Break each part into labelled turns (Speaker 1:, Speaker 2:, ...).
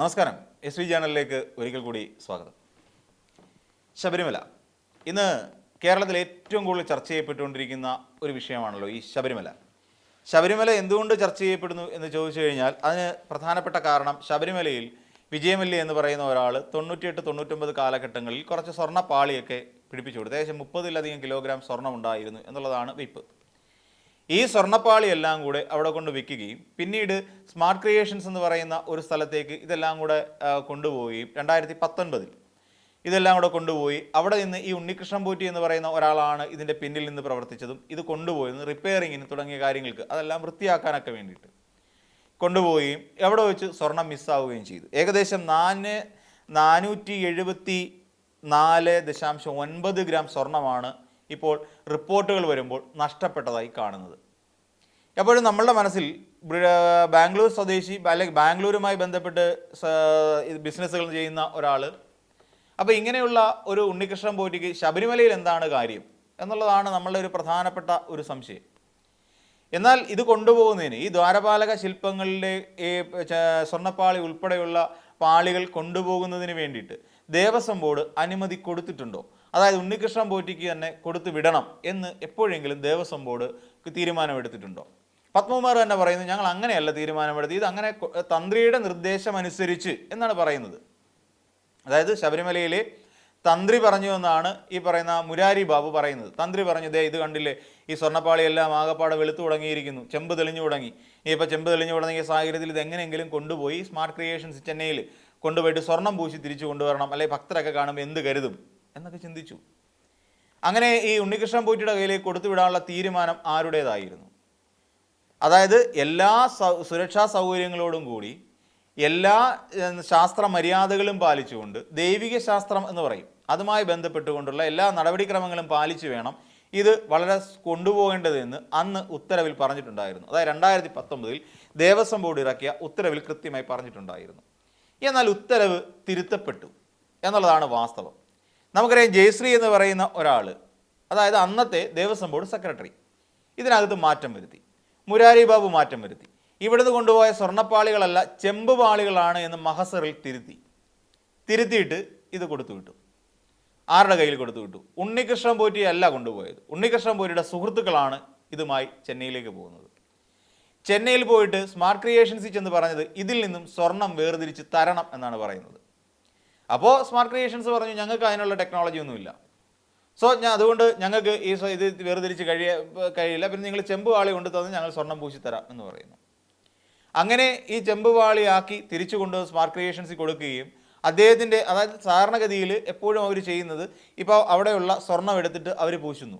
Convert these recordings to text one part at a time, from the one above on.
Speaker 1: നമസ്കാരം. S V ചാനലിലേക്ക് ഒരിക്കൽ കൂടി സ്വാഗതം. ശബരിമല. ഇന്ന് കേരളത്തിൽ ഏറ്റവും കൂടുതൽ ചർച്ച ചെയ്യപ്പെട്ടുകൊണ്ടിരിക്കുന്ന ഒരു വിഷയമാണല്ലോ ഈ ശബരിമല. ശബരിമല എന്തുകൊണ്ട് ചർച്ച ചെയ്യപ്പെടുന്നു എന്ന് ചോദിച്ചു കഴിഞ്ഞാൽ അതിന് പ്രധാനപ്പെട്ട കാരണം ശബരിമലയിൽ വിജയമല്യ എന്ന് പറയുന്ന ഒരാൾ തൊണ്ണൂറ്റിയെട്ട് തൊണ്ണൂറ്റൊമ്പത് കാലഘട്ടങ്ങളിൽ കുറച്ച് സ്വർണ പാളിയൊക്കെ പിടിപ്പിച്ചു കൊടുത്തു. ഏകദേശം മുപ്പതിലധികം കിലോഗ്രാം സ്വർണം ഉണ്ടായിരുന്നു എന്നുള്ളതാണ് വിപ്പ്. ഈ സ്വർണപ്പാളി എല്ലാം കൂടെ അവിടെ കൊണ്ട് വിൽക്കുകയും പിന്നീട് സ്മാർട്ട് ക്രിയേഷൻസ് എന്ന് പറയുന്ന ഒരു സ്ഥലത്തേക്ക് ഇതെല്ലാം കൂടെ കൊണ്ടുപോവുകയും രണ്ടായിരത്തി പത്തൊൻപതിൽ ഇതെല്ലാം കൂടെ കൊണ്ടുപോയി അവിടെ നിന്ന് ഈ ഉണ്ണികൃഷ്ണൻ പൂറ്റി എന്ന് പറയുന്ന ഒരാളാണ് ഇതിന്റെ പിന്നിൽ നിന്ന് പ്രവർത്തിച്ചതും ഇത് കൊണ്ടുപോയതും റിപ്പയറിങ്ങിന് തുടങ്ങിയ കാര്യങ്ങൾക്ക് അതെല്ലാം വൃത്തിയാക്കാനൊക്കെ വേണ്ടിയിട്ട് കൊണ്ടുപോവുകയും എവിടെ വെച്ച് സ്വർണം മിസ്സാവുകയും ചെയ്തു. ഏകദേശം നാല് നാനൂറ്റി എഴുപത്തി നാല് ദശാംശം ഒൻപത് ഗ്രാം സ്വർണമാണ് ഇപ്പോൾ റിപ്പോർട്ടുകൾ വരുമ്പോൾ നഷ്ടപ്പെട്ടതായി കാണുന്നത്. എപ്പോഴും നമ്മളുടെ മനസ്സിൽ ബാംഗ്ലൂർ സ്വദേശി അല്ലെങ്കിൽ ബാംഗ്ലൂരുമായി ബന്ധപ്പെട്ട് ബിസിനസ്സുകൾ ചെയ്യുന്ന ഒരാൾ അപ്പോൾ ഇങ്ങനെയുള്ള ഒരു ഉണ്ണികൃഷ്ണൻ പോറ്റിക്ക് ശബരിമലയിൽ എന്താണ് കാര്യം എന്നുള്ളതാണ് നമ്മളുടെ ഒരു പ്രധാനപ്പെട്ട ഒരു സംശയം. എന്നാൽ ഇത് കൊണ്ടുപോകുന്നതിന് ഈ ദ്വാരപാലക ശില്പങ്ങളിലെ ഈ സ്വർണപ്പാളി ഉൾപ്പെടെയുള്ള പാളികൾ കൊണ്ടുപോകുന്നതിന് വേണ്ടിയിട്ട് ദേവസ്വം ബോർഡ് അനുമതി കൊടുത്തിട്ടുണ്ടോ? അതായത് ഉണ്ണികൃഷ്ണൻ പോറ്റിക്ക് തന്നെ കൊടുത്തു വിടണം എന്ന് എപ്പോഴെങ്കിലും ദേവസ്വം ബോർഡ് തീരുമാനമെടുത്തിട്ടുണ്ടോ? പത്മകുമാർ തന്നെ പറയുന്നു ഞങ്ങൾ അങ്ങനെയല്ല തീരുമാനമെടുത്ത് ഇത് അങ്ങനെ തന്ത്രിയുടെ നിർദ്ദേശം അനുസരിച്ച് എന്നാണ് പറയുന്നത്. അതായത് ശബരിമലയിലെ തന്ത്രി പറഞ്ഞു എന്നാണ് ഈ പറയുന്ന മുരാരി ബാബു പറയുന്നത്. തന്ത്രി പറഞ്ഞു ദേ ഇത് കണ്ടില്ലേ? ഈ സ്വർണപ്പാളിയെല്ലാം ആകപ്പാടെ വെളുത്തു തുടങ്ങിയിരിക്കുന്നു. ചെമ്പ് തെളിഞ്ഞു തുടങ്ങി. ഇനിയിപ്പോൾ ചെമ്പ് തെളിഞ്ഞു തുടങ്ങിയ സാഹചര്യത്തിൽ ഇത് എങ്ങനെയെങ്കിലും കൊണ്ടുപോയി സ്മാർട്ട് ക്രിയേഷൻസ് ചെന്നൈയിൽ കൊണ്ടുപോയിട്ട് സ്വർണം പൂശി തിരിച്ചു കൊണ്ടുവരണം അല്ലെങ്കിൽ ഭക്തരൊക്കെ കാണുമ്പോൾ എന്ത് കരുതും? എന്നൊക്കെ ചിന്തിച്ചു. അങ്ങനെ ഈ ഉണ്ണികൃഷ്ണൻ പോറ്റിയുടെ കയ്യിലേക്ക് കൊടുത്തു വിടാനുള്ള തീരുമാനം ആരുടേതായിരുന്നു? അതായത് എല്ലാ സുരക്ഷാ സൗകര്യങ്ങളോടും കൂടി എല്ലാ ശാസ്ത്ര മര്യാദകളും പാലിച്ചുകൊണ്ട് ദൈവിക ശാസ്ത്രം എന്ന് പറയും. അതുമായി ബന്ധപ്പെട്ടുകൊണ്ടുള്ള എല്ലാ നടപടിക്രമങ്ങളും പാലിച്ചു വേണം ഇത് വളരെ കൊണ്ടുപോകേണ്ടതെന്ന് അന്ന് ഉത്തരവിൽ പറഞ്ഞിട്ടുണ്ടായിരുന്നു. അതായത് രണ്ടായിരത്തി പത്തൊമ്പതിൽ ദേവസ്വം ബോർഡ് ഇറക്കിയ ഉത്തരവിൽ കൃത്യമായി പറഞ്ഞിട്ടുണ്ടായിരുന്നു. എന്നാൽ ഉത്തരവ് തിരുത്തപ്പെട്ടു എന്നുള്ളതാണ് വാസ്തവം. നമുക്കറിയാം ജയശ്രീ എന്ന് പറയുന്ന ഒരാൾ അതായത് അന്നത്തെ ദേവസ്വം ബോർഡ് സെക്രട്ടറി ഇതിനകത്ത് മാറ്റം വരുത്തി. മുരാരി ബാബു മാറ്റം വരുത്തി. ഇവിടുന്ന് കൊണ്ടുപോയ സ്വർണപ്പാളികളല്ല ചെമ്പ് പാളികളാണ് എന്ന് മഹസറിൽ തിരുത്തി. തിരുത്തിയിട്ട് ഇത് കൊടുത്തു വിട്ടു. ആരുടെ കയ്യിൽ കൊടുത്തു വിട്ടു? ഉണ്ണികൃഷ്ണൻ പോറ്റി അല്ല കൊണ്ടുപോയത്. ഉണ്ണികൃഷ്ണൻ പോറ്റിയുടെ സുഹൃത്തുക്കളാണ് ഇതുമായി ചെന്നൈയിലേക്ക് പോകുന്നത്. ചെന്നൈയിൽ പോയിട്ട് സ്മാർട്ട് ക്രിയേഷൻസിൽ ചെന്ന് പറഞ്ഞത് ഇതിൽ നിന്നും സ്വർണം വേർതിരിച്ച് തരണം എന്നാണ് പറയുന്നത്. അപ്പോൾ സ്മാർട്ട് ക്രിയേഷൻസ് പറഞ്ഞു ഞങ്ങൾക്ക് അതിനുള്ള ടെക്നോളജി ഒന്നുമില്ല. സോ ഞാൻ അതുകൊണ്ട് ഞങ്ങൾക്ക് ഈ ഇത് വേർതിരിച്ച് കഴിയ കഴിയില്ല. പിന്നെ നിങ്ങൾ ചെമ്പ് വാളി കൊണ്ട് തന്ന് ഞങ്ങൾ സ്വർണം പൂശി തരാം എന്ന് പറയുന്നു. അങ്ങനെ ഈ ചെമ്പ് വാളിയാക്കി തിരിച്ചു കൊണ്ടുവന്ന് സ്മാർട്ട് ക്രിയേഷൻസിൽ കൊടുക്കുകയും അദ്ദേഹത്തിന്റെ അതായത് സാധാരണഗതിയിൽ എപ്പോഴും അവർ ചെയ്യുന്നത് ഇപ്പോൾ അവിടെയുള്ള സ്വർണം എടുത്തിട്ട് അവർ പൂശുന്നു.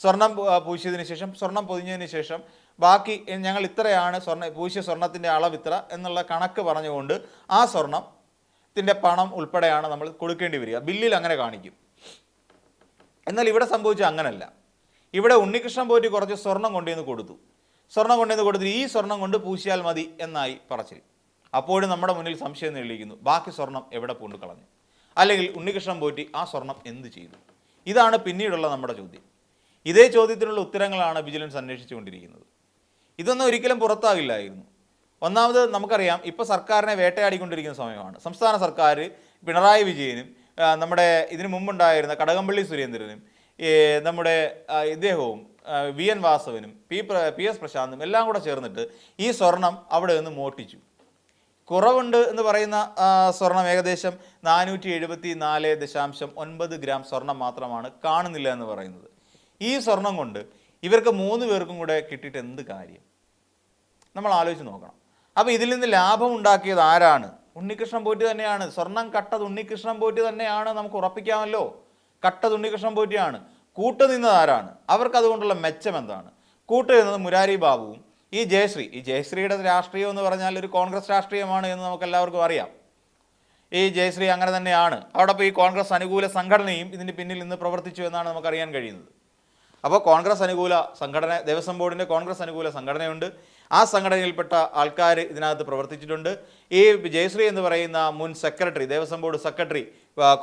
Speaker 1: സ്വർണം പൂശിയതിന് ശേഷം സ്വർണം പൊതിഞ്ഞതിന് ശേഷം ബാക്കി ഞങ്ങൾ ഇത്രയാണ് സ്വർണ പൂശിയ സ്വർണത്തിന്റെ അളവ് ഇത്ര എന്നുള്ള കണക്ക് പറഞ്ഞുകൊണ്ട് ആ സ്വർണത്തിന്റെ പണം ഉൾപ്പെടെയാണ് നമ്മൾ കൊടുക്കേണ്ടി വരിക. ബില്ലിൽ അങ്ങനെ കാണിക്കും. എന്നാൽ ഇവിടെ സംഭവിച്ച അങ്ങനല്ല. ഇവിടെ ഉണ്ണികൃഷ്ണൻ പോറ്റി കുറച്ച് സ്വർണം കൊണ്ടുവന്ന് കൊടുത്തു. സ്വർണം കൊണ്ടുവന്ന് കൊടുത്തിട്ട് ഈ സ്വർണം കൊണ്ട് പൂശിയാൽ മതി എന്നായി പറച്ചിൽ. അപ്പോഴും നമ്മുടെ മുന്നിൽ സംശയം തെളിയിക്കുന്നു. ബാക്കി സ്വർണം എവിടെ പൂണ്ടു കളഞ്ഞു അല്ലെങ്കിൽ ഉണ്ണികൃഷ്ണൻ പോറ്റി ആ സ്വർണം എന്ത് ചെയ്തു? ഇതാണ് പിന്നീടുള്ള നമ്മുടെ ചോദ്യം. ഇതേ ചോദ്യത്തിനുള്ള ഉത്തരങ്ങളാണ് വിജിലൻസ് അന്വേഷിച്ചുകൊണ്ടിരിക്കുന്നത്. ഇതൊന്നും ഒരിക്കലും പുറത്താകില്ലായിരുന്നു. ഒന്നാമത് നമുക്കറിയാം ഇപ്പോൾ സർക്കാരിനെ വേട്ടയാടിക്കൊണ്ടിരിക്കുന്ന സമയമാണ്. സംസ്ഥാന സർക്കാർ പിണറായി വിജയനും നമ്മുടെ ഇതിനു മുമ്പുണ്ടായിരുന്ന കടകംപള്ളി സുരേന്ദ്രനും നമ്മുടെ ഇദ്ദേഹവും വി എൻ വാസവനും പി പി എസ് പ്രശാന്തും എല്ലാം കൂടെ ചേർന്നിട്ട് ഈ സ്വർണം അവിടെ നിന്ന് മോട്ടിച്ചു കുറവുണ്ട് എന്ന് പറയുന്ന സ്വർണം ഏകദേശം നാനൂറ്റി എഴുപത്തി നാല് ദശാംശം ഒൻപത് ഗ്രാം സ്വർണം മാത്രമാണ് കാണുന്നില്ല എന്ന് പറയുന്നത്. ഈ സ്വർണം കൊണ്ട് ഇവർക്ക് മൂന്ന് പേർക്കും കൂടെ കിട്ടിയിട്ട് എന്ത് കാര്യം? നമ്മൾ ആലോചിച്ച് നോക്കണം. അപ്പോൾ ഇതിൽ നിന്ന് ലാഭം ഉണ്ടാക്കിയത് ആരാണ്? ഉണ്ണികൃഷ്ണൻ പോറ്റി തന്നെയാണ്. സ്വർണം കട്ടത് ഉണ്ണികൃഷ്ണൻ പോറ്റി തന്നെയാണ് നമുക്ക് ഉറപ്പിക്കാമല്ലോ. കട്ടത് ഉണ്ണികൃഷ്ണൻ പോറ്റിയാണ്. കൂട്ടു നിന്നത് ആരാണ്? അവർക്ക് അതുകൊണ്ടുള്ള മെച്ചം എന്താണ്? കൂട്ടു നിന്നത് മുരാരി ബാബുവും ഈ ജയശ്രീ. ഈ ജയശ്രീയുടെ രാഷ്ട്രീയം എന്ന് പറഞ്ഞാൽ ഒരു കോൺഗ്രസ് രാഷ്ട്രീയമാണ് എന്ന് നമുക്ക് എല്ലാവർക്കും അറിയാം. ഈ ജയശ്രീ അങ്ങനെ തന്നെയാണ്. അവിടെ ഈ കോൺഗ്രസ് അനുകൂല സംഘടനയും ഇതിന് പിന്നിൽ നിന്ന് പ്രവർത്തിച്ചു എന്നാണ് നമുക്കറിയാൻ കഴിയുന്നത്. അപ്പോൾ കോൺഗ്രസ് അനുകൂല സംഘടന ദേവസ്വം ബോർഡിന്റെ കോൺഗ്രസ് അനുകൂല സംഘടനയുണ്ട്. ആ സംഘടനയിൽപ്പെട്ട ആൾക്കാർ ഇതിനകത്ത് പ്രവർത്തിച്ചിട്ടുണ്ട്. ഈ ജയശ്രീ എന്ന് പറയുന്ന മുൻ secretary Devaswom board secretary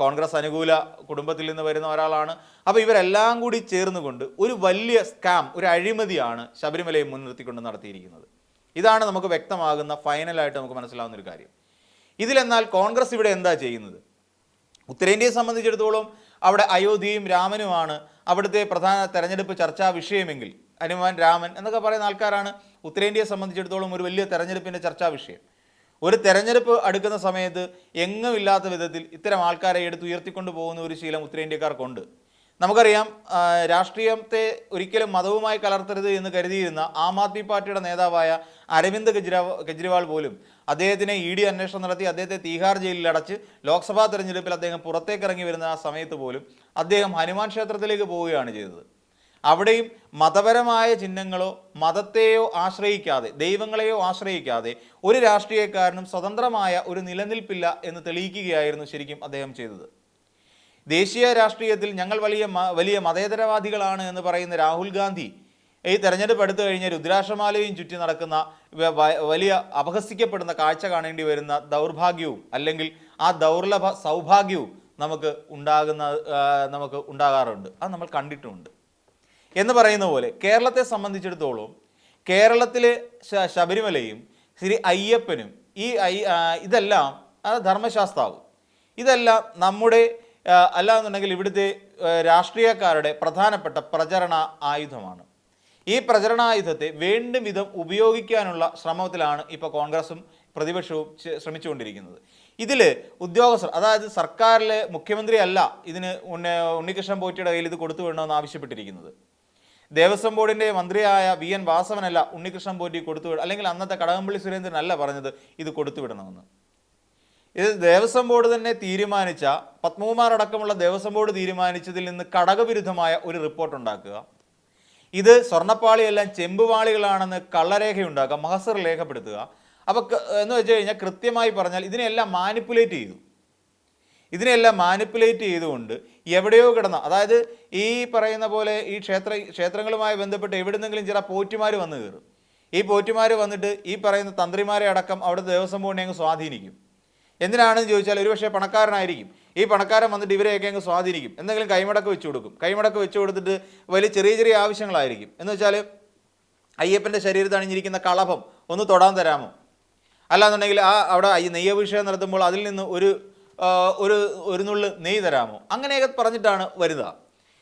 Speaker 1: Congress അനുകൂല കുടുംബത്തിൽ നിന്ന് വരുന്ന ഒരാളാണ്. അപ്പോൾ ഇവരെല്ലാം കൂടി ചേർന്നുകൊണ്ട് ഒരു വലിയ സ്കാം ഒരു അഴിമതിയാണ് ശബരിമലയെ മുൻനിർത്തിക്കൊണ്ട് നടത്തിയിരിക്കുന്നത്. ഇതാണ് നമുക്ക് വ്യക്തമാകുന്ന ഫൈനലായിട്ട് നമുക്ക് മനസ്സിലാവുന്ന ഒരു കാര്യം. ഇതിലെന്നാൽ കോൺഗ്രസ് ഇവിടെ എന്താ ചെയ്യുന്നത്? ഉത്തരേന്ത്യയെ സംബന്ധിച്ചിടത്തോളം അവിടെ അയോധ്യയും രാമനുമാണ് അവിടുത്തെ പ്രധാന തെരഞ്ഞെടുപ്പ് ചർച്ചാ വിഷയമെങ്കിൽ ഹനുമാൻ രാമൻ എന്നൊക്കെ പറയുന്ന ആൾക്കാരാണ്. ഉത്തരേന്ത്യയെ സംബന്ധിച്ചിടത്തോളം ഒരു വലിയ തെരഞ്ഞെടുപ്പിന്റെ ചർച്ചാ വിഷയം. ഒരു തെരഞ്ഞെടുപ്പ് അടുക്കുന്ന സമയത്ത് എങ്ങും ഇല്ലാത്ത വിധത്തിൽ ഇത്തരം ആൾക്കാരെ എടുത്ത് ഉയർത്തിക്കൊണ്ട് പോകുന്ന ഒരു ശീലം ഉത്തരേന്ത്യക്കാർക്കുണ്ട്. നമുക്കറിയാം രാഷ്ട്രീയത്തെ ഒരിക്കലും മതവുമായി കലർത്തരുത് എന്ന് കരുതിയിരുന്ന ആം ആദ്മി പാർട്ടിയുടെ നേതാവായ അരവിന്ദ് കെജ്രിവാൾ കെജ്രിവാൾ പോലും അദ്ദേഹത്തിനെ ഇ ഡി അന്വേഷണം നടത്തി അദ്ദേഹത്തെ തീഹാർ ജയിലിൽ അടച്ച് ലോക്സഭാ തെരഞ്ഞെടുപ്പിൽ അദ്ദേഹം പുറത്തേക്കിറങ്ങി വരുന്ന ആ സമയത്ത് പോലും അദ്ദേഹം ഹനുമാൻ ക്ഷേത്രത്തിലേക്ക് പോവുകയാണ് ചെയ്തത്. അവിടെയും മതപരമായ ചിഹ്നങ്ങളോ മതത്തെയോ ആശ്രയിക്കാതെ ദൈവങ്ങളെയോ ആശ്രയിക്കാതെ ഒരു രാഷ്ട്രീയക്കാരനും സ്വതന്ത്രമായ ഒരു നിലനിൽപ്പില്ല എന്ന് തെളിയിക്കുകയായിരുന്നു ശരിക്കും അദ്ദേഹം ചെയ്തത്. ദേശീയ രാഷ്ട്രീയത്തിൽ ഞങ്ങൾ വലിയ വലിയ മതേതരവാദികളാണ് എന്ന് പറയുന്ന രാഹുൽ ഗാന്ധി ഈ തെരഞ്ഞെടുപ്പ് എടുത്തു കഴിഞ്ഞ് രുദ്രാക്ഷമാലയും ചുറ്റി നടക്കുന്ന വലിയ അപഹസിക്കപ്പെടുന്ന കാഴ്ച കാണേണ്ടി വരുന്ന ദൗർഭാഗ്യവും അല്ലെങ്കിൽ ആ ദൗർലഭ സൗഭാഗ്യവും നമുക്ക് ഉണ്ടാകുന്ന നമുക്ക് ഉണ്ടാകാറുണ്ട്. അത് നമ്മൾ കണ്ടിട്ടുമുണ്ട്. എന്ന് പറയുന്ന പോലെ കേരളത്തെ സംബന്ധിച്ചിടത്തോളം കേരളത്തിലെ ശബരിമലയും ശ്രീ അയ്യപ്പനും ഈ ഇതെല്ലാം ധർമ്മശാസ്താവ്. ഇതെല്ലാം നമ്മുടെ അല്ലാന്നുണ്ടെങ്കിൽ ഇവിടുത്തെ രാഷ്ട്രീയക്കാരുടെ പ്രധാനപ്പെട്ട പ്രചരണ ആയുധമാണ്. ഈ പ്രചരണായുധത്തെ വേണ്ടും വിധം ഉപയോഗിക്കാനുള്ള ശ്രമത്തിലാണ് ഇപ്പോൾ കോൺഗ്രസും പ്രതിപക്ഷവും ശ്രമിച്ചുകൊണ്ടിരിക്കുന്നത്. ഇതിൽ ഉദ്യോഗസ്ഥർ അതായത് സർക്കാരിലെ മുഖ്യമന്ത്രി അല്ല ഇതിന് ഉണ്ണി ഉണ്ണികൃഷ്ണൻ പോറ്റിയുടെ കയ്യിൽ ഇത് കൊടുത്തു വേണമെന്ന് ആവശ്യപ്പെട്ടിരിക്കുന്നത്. ദേവസ്വം ബോർഡിന്റെ മന്ത്രിയായ വി എൻ വാസവനല്ല ഉണ്ണികൃഷ്ണൻ പോറ്റി കൊടുത്തു വിട അല്ലെങ്കിൽ അന്നത്തെ കടകംപള്ളി സുരേന്ദ്രനല്ല പറഞ്ഞത് ഇത് കൊടുത്തുവിടണമെന്ന് ഇത് ദേവസ്വം ബോർഡ് തന്നെ തീരുമാനിച്ച പത്മകുമാറടക്കമുള്ള ദേവസ്വം ബോർഡ് തീരുമാനിച്ചതിൽ നിന്ന് കടകവിരുദ്ധമായ ഒരു റിപ്പോർട്ട് ഉണ്ടാക്കുക. ഇത് സ്വർണപ്പാളിയെല്ലാം ചെമ്പുപാളികളാണെന്ന് കള്ളരേഖയുണ്ടാക്കുക മഹസർ രേഖപ്പെടുത്തുക. അപ്പോൾ എന്ന് വെച്ച് കഴിഞ്ഞാൽ കൃത്യമായി പറഞ്ഞാൽ ഇതിനെല്ലാം മാനിപ്പുലേറ്റ് ചെയ്തു. ഇതിനെല്ലാം മാനിപ്പുലേറ്റ് ചെയ്തുകൊണ്ട് എവിടെയോ കിടന്ന അതായത് ഈ പറയുന്ന പോലെ ഈ ക്ഷേത്ര ക്ഷേത്രങ്ങളുമായി ബന്ധപ്പെട്ട് എവിടുന്നെങ്കിലും ചില പോറ്റിമാർ വന്നു കയറും. ഈ പോറ്റിമാർ വന്നിട്ട് ഈ പറയുന്ന തന്ത്രിമാരെ അടക്കം അവിടെ ദേവസ്വം ബോർഡിനെ അങ്ങ് സ്വാധീനിക്കും. എന്തിനാണെന്ന് ചോദിച്ചാൽ ഒരുപക്ഷെ പണക്കാരനായിരിക്കും. ഈ പണക്കാരൻ വന്നിട്ട് ഇവരെയൊക്കെ അങ്ങ് സ്വാധീനിക്കും. എന്തെങ്കിലും കൈമടക്ക് വെച്ചു കൊടുക്കും. കൈമടക്ക് വെച്ചു കൊടുത്തിട്ട് വലിയ ചെറിയ ചെറിയ ആവശ്യങ്ങളായിരിക്കും. എന്ന് വെച്ചാൽ അയ്യപ്പന്റെ ശരീരത്ത് അണിഞ്ഞിരിക്കുന്ന കളഭം ഒന്ന് തൊടാൻ തരാമോ? അല്ലാന്നുണ്ടെങ്കിൽ ആ അവിടെ നെയ്യഭിഷേകം നടത്തുമ്പോൾ അതിൽ നിന്ന് ഒരു ഒരു ഒരു നുള്ളു നെയ് തരാമോ? അങ്ങനെയൊക്കെ പറഞ്ഞിട്ടാണ് വരുന്നത്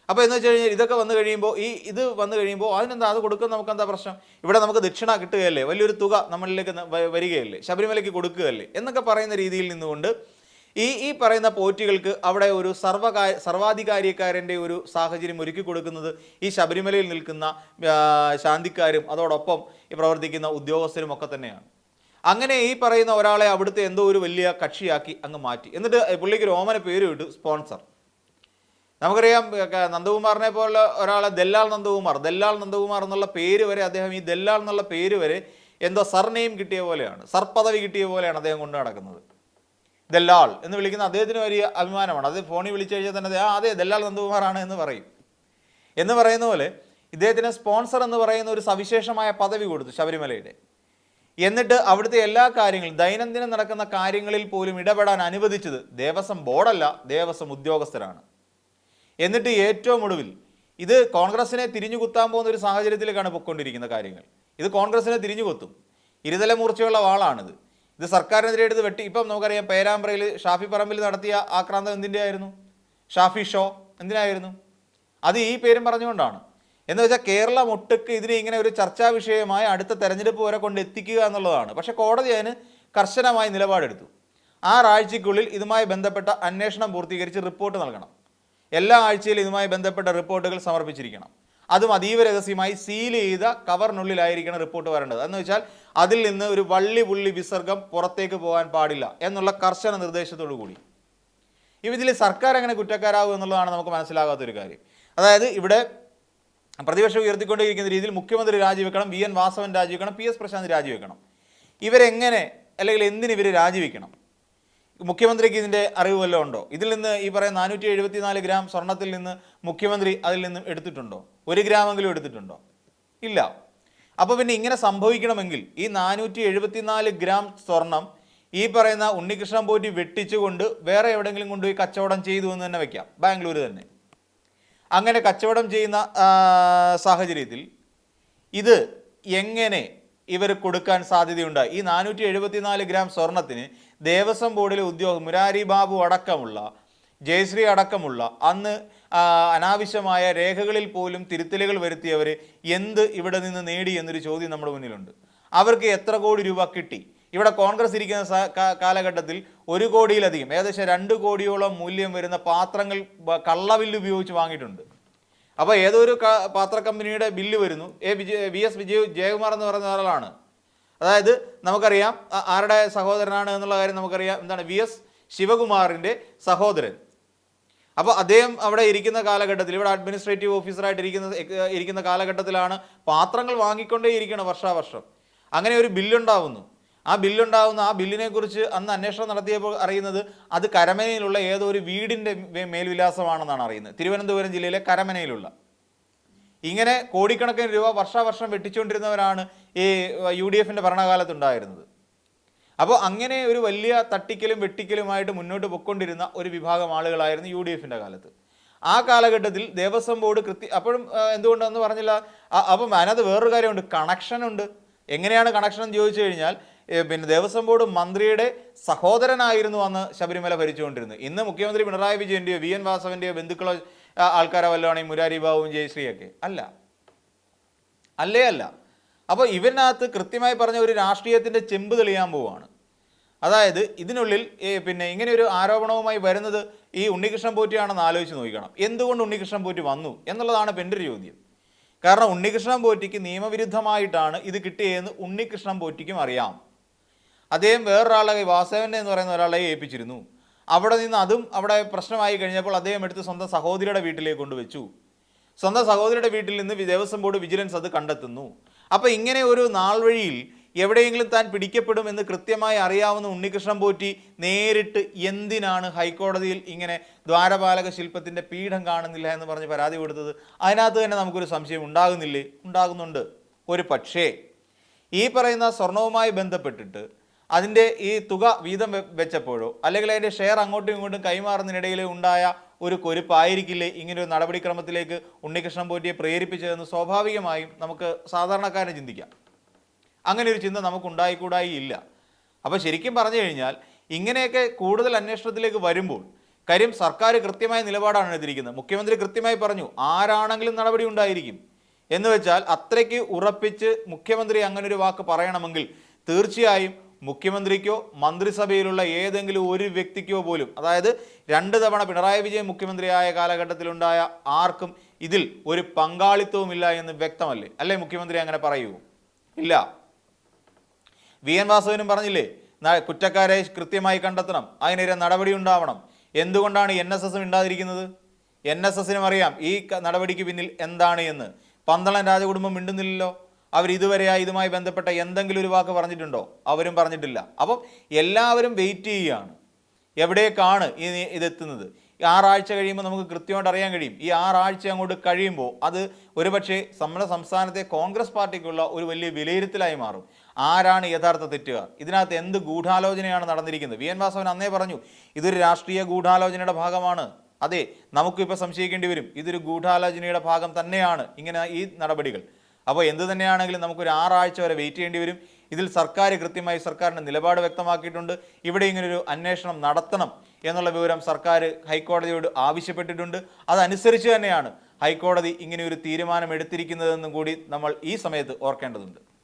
Speaker 1: അപ്പോൾ എന്ന് വെച്ച് കഴിഞ്ഞാൽ ഇതൊക്കെ വന്നു കഴിയുമ്പോൾ ഈ ഇത് വന്നു കഴിയുമ്പോൾ അതിനെന്താ അത് കൊടുക്കുന്ന നമുക്ക് എന്താ പ്രശ്നം? ഇവിടെ നമുക്ക് ദക്ഷിണ കിട്ടുകയല്ലേ? വലിയൊരു തുക നമ്മളിലേക്ക് വരികയല്ലേ? ശബരിമലയ്ക്ക് കൊടുക്കുകയല്ലേ? എന്നൊക്കെ പറയുന്ന രീതിയിൽ നിന്നുകൊണ്ട് ഈ ഈ പറയുന്ന പോറ്റികൾക്ക് അവിടെ ഒരു സർവകാ സർവാധികാരിക്കാരന്റെ ഒരു സാഹചര്യം ഒരുക്കി കൊടുക്കുന്നത് ഈ ശബരിമലയിൽ നിൽക്കുന്ന ശാന്തിക്കാരും അതോടൊപ്പം പ്രവർത്തിക്കുന്ന ഉദ്യോഗസ്ഥരും ഒക്കെ തന്നെയാണ്. അങ്ങനെ ഈ പറയുന്ന ഒരാളെ അവിടുത്തെ എന്തോ ഒരു വലിയ കക്ഷിയാക്കി അങ്ങ് മാറ്റി. എന്നിട്ട് പുള്ളിക്ക് ഒരു പേര് ഇട്ടു സ്പോൺസർ. നമുക്കറിയാം നന്ദകുമാറിനെ പോലുള്ള ഒരാളെ ദല്ലാൽ നന്ദകുമാർ ദല്ലാൽ നന്ദകുമാർ എന്നുള്ള പേര് വരെ അദ്ദേഹം ഈ ദല്ലാൽ എന്നുള്ള പേര് വരെ എന്തോ സർനെയിം കിട്ടിയ പോലെയാണ് സർ പദവി കിട്ടിയ പോലെയാണ് അദ്ദേഹം കൊണ്ടു നടക്കുന്നത്. ദല്ലാൾ എന്ന് വിളിക്കുന്ന അദ്ദേഹത്തിന് വലിയ അഭിമാനമാണ്. അത് ഫോണിൽ വിളിച്ചു കഴിഞ്ഞാൽ തന്നെ ആ അതെ ദല്ലാൽ നന്ദകുമാറാണ് എന്ന് പറയും. എന്ന് പറയുന്ന പോലെ ഇദ്ദേഹത്തിന് സ്പോൺസർ എന്ന് പറയുന്ന ഒരു സവിശേഷമായ പദവി കൊടുത്തു ശബരിമലയുടെ. എന്നിട്ട് അവിടുത്തെ എല്ലാ കാര്യങ്ങളും ദൈനംദിനം നടക്കുന്ന കാര്യങ്ങളിൽ പോലും ഇടപെടാൻ അനുവദിച്ചത് ദേവസ്വം ബോർഡല്ല ദേവസ്വം ഉദ്യോഗസ്ഥരാണ്. എന്നിട്ട് ഏറ്റവും ഒടുവിൽ ഇത് കോൺഗ്രസിനെ തിരിഞ്ഞു കുത്താൻ പോകുന്ന ഒരു സാഹചര്യത്തിലേക്കാണ് പൊയ്ക്കൊണ്ടിരിക്കുന്ന കാര്യങ്ങൾ. ഇത് കോൺഗ്രസിനെ തിരിഞ്ഞു കൊത്തും. ഇരുതല മൂർച്ചയുള്ള വാളാണിത്. ഇത് സർക്കാരിനെതിരെ എടുത്ത് വെട്ടി. ഇപ്പം നമുക്കറിയാം പേരാമ്പ്രയിൽ ഷാഫി പറമ്പിൽ നടത്തിയ ആക്രാന്തം എന്തിന്റെ ആയിരുന്നു ഷാഫി ഷോ എന്തിനായിരുന്നു? അത് ഈ പേരും പറഞ്ഞുകൊണ്ടാണ്. എന്ന് വെച്ചാൽ കേരളം ഒട്ടുക്ക് ഇതിനെ ഇങ്ങനെ ഒരു ചർച്ചാ വിഷയമായി അടുത്ത തെരഞ്ഞെടുപ്പ് വരെ കൊണ്ട് എത്തിക്കുക എന്നുള്ളതാണ്. പക്ഷേ കോടതി അതിന് കർശനമായി നിലപാടെടുത്തു. ആറാഴ്ചയ്ക്കുള്ളിൽ ഇതുമായി ബന്ധപ്പെട്ട അന്വേഷണം പൂർത്തീകരിച്ച് റിപ്പോർട്ട് നൽകണം. എല്ലാ ആഴ്ചയിലും ഇതുമായി ബന്ധപ്പെട്ട റിപ്പോർട്ടുകൾ സമർപ്പിച്ചിരിക്കണം. അതും അതീവ രഹസ്യമായി സീൽ ചെയ്ത കവറിനുള്ളിലായിരിക്കണം റിപ്പോർട്ട് വരേണ്ടത്. എന്ന് വെച്ചാൽ അതിൽ നിന്ന് ഒരു വള്ളി പുള്ളി വിസർഗം പുറത്തേക്ക് പോകാൻ പാടില്ല എന്നുള്ള കർശന നിർദ്ദേശത്തോടു കൂടി. ഇതിൽ സർക്കാർ എങ്ങനെ കുറ്റക്കാരാകും എന്നുള്ളതാണ് നമുക്ക് മനസ്സിലാകാത്തൊരു കാര്യം. അതായത് ഇവിടെ പ്രതിപക്ഷം ഉയർത്തിക്കൊണ്ടിരിക്കുന്ന രീതിയിൽ മുഖ്യമന്ത്രി രാജിവെക്കണം വി എൻ വാസവൻ രാജിവെക്കണം പി എസ് പ്രശാന്ത് രാജിവെക്കണം. ഇവരെങ്ങനെ അല്ലെങ്കിൽ എന്തിന് ഇവർ രാജിവെക്കണം? മുഖ്യമന്ത്രിക്ക് ഇതിന്റെ അറിവ് വല്ലതും ഉണ്ടോ? ഇതിൽ നിന്ന് ഈ പറയുന്ന നാനൂറ്റി എഴുപത്തിനാല് ഗ്രാം സ്വർണത്തിൽ നിന്ന് മുഖ്യമന്ത്രി അതിൽ നിന്നും എടുത്തിട്ടുണ്ടോ? ഒരു ഗ്രാമെങ്കിലും എടുത്തിട്ടുണ്ടോ? ഇല്ല. അപ്പോൾ പിന്നെ ഇങ്ങനെ സംഭവിക്കണമെങ്കിൽ ഈ നാനൂറ്റി എഴുപത്തിനാല് ഗ്രാം സ്വർണം ഈ പറയുന്ന ഉണ്ണികൃഷ്ണൻ പോറ്റി വെട്ടിച്ചുകൊണ്ട് വേറെ എവിടെയെങ്കിലും കൊണ്ടുപോയി കച്ചവടം ചെയ്തു എന്ന് തന്നെ വെക്കാം. ബാംഗ്ലൂർ തന്നെ. അങ്ങനെ കച്ചവടം ചെയ്യുന്ന സാഹചര്യത്തിൽ ഇത് എങ്ങനെ ഇവർ കൊടുക്കാൻ സാധ്യതയുണ്ട് ഈ നാനൂറ്റി എഴുപത്തിനാല് ഗ്രാം സ്വർണത്തിന് ദേവസ്വം ബോർഡിലെ ഉദ്യോഗം മുരാരി ബാബു അടക്കമുള്ള ജയശ്രീ അടക്കമുള്ള അന്ന് അനാവശ്യമായ രേഖകളിൽ പോലും തിരുത്തലുകൾ വരുത്തിയവർ എന്ത് ഇവിടെ നിന്ന് നേടി എന്നൊരു ചോദ്യം നമ്മുടെ മുന്നിലുണ്ട്. അവർക്ക് എത്ര കോടി രൂപ കിട്ടി? ഇവിടെ കോൺഗ്രസ് ഇരിക്കുന്ന കാലഘട്ടത്തിൽ ഒരു കോടിയിലധികം ഏകദേശം രണ്ട് കോടിയോളം മൂല്യം വരുന്ന പാത്രങ്ങൾ കള്ളവില്ല് ഉപയോഗിച്ച് വാങ്ങിയിട്ടുണ്ട്. അപ്പോൾ ഏതൊരു പാത്ര കമ്പനിയുടെ ബില്ല് വരുന്നു. A Vijay V S Vijay Jayakumar എന്ന് പറയുന്ന ഒരാളാണ്. അതായത് നമുക്കറിയാം ആരുടെ സഹോദരനാണ് എന്നുള്ള കാര്യം നമുക്കറിയാം. എന്താണ്? വി എസ് ശിവകുമാറിന്റെ സഹോദരൻ. അപ്പോൾ അദ്ദേഹം അവിടെ ഇരിക്കുന്ന കാലഘട്ടത്തിൽ ഇവിടെ അഡ്മിനിസ്ട്രേറ്റീവ് ഓഫീസറായിട്ട് ഇരിക്കുന്ന ഇരിക്കുന്ന കാലഘട്ടത്തിലാണ് പാത്രങ്ങൾ വാങ്ങിക്കൊണ്ടേ ഇരിക്കണം വർഷാവർഷം. അങ്ങനെ ഒരു ബില്ലുണ്ടാവുന്നു ആ ബില്ലുണ്ടാകുന്ന ആ ബില്ലിനെ കുറിച്ച് അന്ന് അന്വേഷണം നടത്തിയപ്പോൾ അറിയുന്നത് അത് കരമനയിലുള്ള ഏതോ ഒരു വീടിന്റെ മേൽവിലാസമാണെന്നാണ് അറിയുന്നത്. തിരുവനന്തപുരം ജില്ലയിലെ കരമനയിലുള്ള. ഇങ്ങനെ കോടിക്കണക്കിന് രൂപ വർഷാവർഷം വെട്ടിച്ചുകൊണ്ടിരുന്നവരാണ് ഈ യു ഡി എഫിന്റെ ഭരണകാലത്തുണ്ടായിരുന്നത്. അപ്പോൾ അങ്ങനെ ഒരു വലിയ തട്ടിക്കലും വെട്ടിക്കലുമായിട്ട് മുന്നോട്ട് പൊക്കൊണ്ടിരുന്ന ഒരു വിഭാഗം ആളുകളായിരുന്നു യു ഡി എഫിന്റെ കാലത്ത്. ആ കാലഘട്ടത്തിൽ ദേവസ്വം ബോർഡ് കൃത്യ അപ്പോഴും എന്തുകൊണ്ടെന്ന് പറഞ്ഞില്ല? അപ്പം അതിനകത്ത് വേറൊരു കാര്യമുണ്ട്. കണക്ഷനുണ്ട്. എങ്ങനെയാണ് കണക്ഷൻ എന്ന് ചോദിച്ചു കഴിഞ്ഞാൽ പിന്നെ ദേവസ്വം ബോർഡ് മന്ത്രിയുടെ സഹോദരനായിരുന്നു അന്ന് ശബരിമല ഭരിച്ചുകൊണ്ടിരുന്നത്. ഇന്ന് മുഖ്യമന്ത്രി പിണറായി വിജയന്റെയോ വി എൻ വാസവന്റെയോ ബന്ധുക്കളോ ആൾക്കാരോ വല്ലതും മുരാരി ബാബുവും ജയശ്രീയൊക്കെ? അല്ല. അല്ലേ അല്ല. അപ്പോൾ ഇവരിനകത്ത് കൃത്യമായി പറഞ്ഞ ഒരു രാഷ്ട്രീയത്തിന്റെ ചെമ്പ് തെളിയാൻ പോവുകയാണ് അതായത് ഇതിനുള്ളിൽ പിന്നെ ഇങ്ങനെ ഒരു ആരോപണവുമായി വരുന്നത് ഈ ഉണ്ണികൃഷ്ണൻ പോറ്റിയാണെന്ന് ആലോചിച്ച് നോക്കണം. എന്തുകൊണ്ട് ഉണ്ണികൃഷ്ണൻ പോറ്റി വന്നു എന്നുള്ളതാണ് ഇപ്പം എന്റെ ഒരു ചോദ്യം. കാരണം ഉണ്ണികൃഷ്ണൻ പോറ്റിക്ക് നിയമവിരുദ്ധമായിട്ടാണ് ഇത് കിട്ടിയതെന്ന് ഉണ്ണികൃഷ്ണൻ പോറ്റിക്കും അറിയാം. അദ്ദേഹം വേറൊരാളെ വാസവൻ എന്ന് പറയുന്ന ഒരാളെ ഏൽപ്പിച്ചിരുന്നു. അവിടെ നിന്ന് അതും അവിടെ പ്രശ്നമായി കഴിഞ്ഞപ്പോൾ അദ്ദേഹം എടുത്ത് സ്വന്തം സഹോദരിയുടെ വീട്ടിലേക്ക് കൊണ്ടുവച്ചു. സ്വന്തം സഹോദരിയുടെ വീട്ടിൽ നിന്ന് ദേവസ്വം ബോർഡ് വിജിലൻസ് അത് കണ്ടെത്തുന്നു. അപ്പോൾ ഇങ്ങനെ ഒരു നാൾ വഴിയിൽ എവിടെയെങ്കിലും താൻ പിടിക്കപ്പെടും എന്ന് കൃത്യമായി അറിയാവുന്ന ഉണ്ണികൃഷ്ണൻ പോറ്റി നേരിട്ട് എന്തിനാണ് ഹൈക്കോടതിയിൽ ഇങ്ങനെ ദ്വാരപാലക ശില്പത്തിന്റെ പീഠം കാണുന്നില്ല എന്ന് പറഞ്ഞ് പരാതി കൊടുത്തത്? അതിനകത്ത് തന്നെ നമുക്കൊരു സംശയം ഉണ്ടാകുന്നില്ലേ? ഉണ്ടാകുന്നുണ്ട്. ഒരു പക്ഷേ ഈ പറയുന്ന സ്വർണവുമായി ബന്ധപ്പെട്ടിട്ട് അതിന്റെ ഈ തുക വീതം വെച്ചപ്പോഴോ അല്ലെങ്കിൽ അതിന്റെ ഷെയർ അങ്ങോട്ടും ഇങ്ങോട്ടും കൈമാറുന്നതിനിടയിൽ ഉണ്ടായ ഒരു കൊരുപ്പായിരിക്കില്ലേ ഇങ്ങനെ ഒരു നടപടിക്രമത്തിലേക്ക് ഉണ്ണികൃഷ്ണൻ പോറ്റിയെ പ്രേരിപ്പിച്ചതെന്ന് സ്വാഭാവികമായും നമുക്ക് സാധാരണക്കാരനെ ചിന്തിക്കാം. അങ്ങനെ ഒരു ചിന്ത നമുക്ക് ഉണ്ടായിക്കൂടായി ഇല്ല. അപ്പോൾ ശരിക്കും പറഞ്ഞു കഴിഞ്ഞാൽ ഇങ്ങനെയൊക്കെ കൂടുതൽ അന്വേഷണത്തിലേക്ക് വരുമ്പോൾ കാര്യം സർക്കാർ കൃത്യമായ നിലപാടാണ് എടുത്തിരിക്കുന്നത്. മുഖ്യമന്ത്രി കൃത്യമായി പറഞ്ഞു ആരാണെങ്കിലും നടപടി ഉണ്ടായിരിക്കും. എന്ന് വെച്ചാൽ അത്രയ്ക്ക് ഉറപ്പിച്ച് മുഖ്യമന്ത്രി അങ്ങനെ ഒരു വാക്ക് പറയണമെങ്കിൽ തീർച്ചയായും മുഖ്യമന്ത്രിക്കോ മന്ത്രിസഭയിലുള്ള ഏതെങ്കിലും ഒരു വ്യക്തിക്കോ പോലും അതായത് രണ്ട് തവണ പിണറായി വിജയൻ മുഖ്യമന്ത്രിയായ കാലഘട്ടത്തിലുണ്ടായ ആർക്കും ഇതിൽ ഒരു പങ്കാളിത്തവുമില്ല എന്ന് വ്യക്തമല്ലേ? അല്ലേ മുഖ്യമന്ത്രി അങ്ങനെ പറയൂ? ഇല്ല. വി എൻ വാസവനും പറഞ്ഞില്ലേ കുറ്റക്കാരെ കൃത്യമായി കണ്ടെത്തണം അതിനെതിരെ നടപടി ഉണ്ടാവണം. എന്തുകൊണ്ടാണ് എൻ എസ് എസും ഉണ്ടാതിരിക്കുന്നത് എൻ എസ് എസിനും അറിയാം ഈ നടപടിക്ക് പിന്നിൽ എന്താണ് എന്ന്. പന്തളം രാജകുടുംബം മിണ്ടുന്നില്ലല്ലോ. അവർ ഇതുവരെയായി ഇതുമായി ബന്ധപ്പെട്ട എന്തെങ്കിലും ഒരു വാക്ക് പറഞ്ഞിട്ടുണ്ടോ? അവരും പറഞ്ഞിട്ടില്ല. അപ്പം എല്ലാവരും വെയിറ്റ് ചെയ്യുകയാണ്. എവിടേക്കാണ് ഇതെത്തുന്നത്? ആറാഴ്ച കഴിയുമ്പോൾ നമുക്ക് കൃത്യമായിട്ട് അറിയാൻ കഴിയും. ഈ ആറാഴ്ച അങ്ങോട്ട് കഴിയുമ്പോൾ അത് ഒരുപക്ഷെ നമ്മുടെ സംസ്ഥാനത്തെ കോൺഗ്രസ് പാർട്ടിക്കുള്ള ഒരു വലിയ വിലയിരുത്തലായി മാറും. ആരാണ് യഥാർത്ഥ തെറ്റുകാർ? ഇതിനകത്ത് എന്ത് ഗൂഢാലോചനയാണ് നടന്നിരിക്കുന്നത്? വി എൻ വാസവൻ അന്നേ പറഞ്ഞു ഇതൊരു രാഷ്ട്രീയ ഗൂഢാലോചനയുടെ ഭാഗമാണ്. അതെ നമുക്കിപ്പോൾ സംശയിക്കേണ്ടി വരും. ഇതൊരു ഗൂഢാലോചനയുടെ ഭാഗം തന്നെയാണ് ഇങ്ങനെ ഈ നടപടികൾ. അപ്പോൾ എന്ത് തന്നെയാണെങ്കിലും നമുക്കൊരു ആറാഴ്ച വരെ വെയിറ്റ് ചെയ്യേണ്ടി വരും. ഇതിൽ സർക്കാർ കൃത്യമായി സർക്കാരിന്റെ നിലപാട് വ്യക്തമാക്കിയിട്ടുണ്ട്. ഇവിടെ ഇങ്ങനൊരു അന്വേഷണം നടത്തണം എന്നുള്ള വിവരം സർക്കാർ ഹൈക്കോടതിയോട് ആവശ്യപ്പെട്ടിട്ടുണ്ട്. അതനുസരിച്ച് തന്നെയാണ് ഹൈക്കോടതി ഇങ്ങനെ ഒരു തീരുമാനം എടുത്തിരിക്കുന്നതെന്നും കൂടി നമ്മൾ ഈ സമയത്ത് ഓർക്കേണ്ടതുണ്ട്.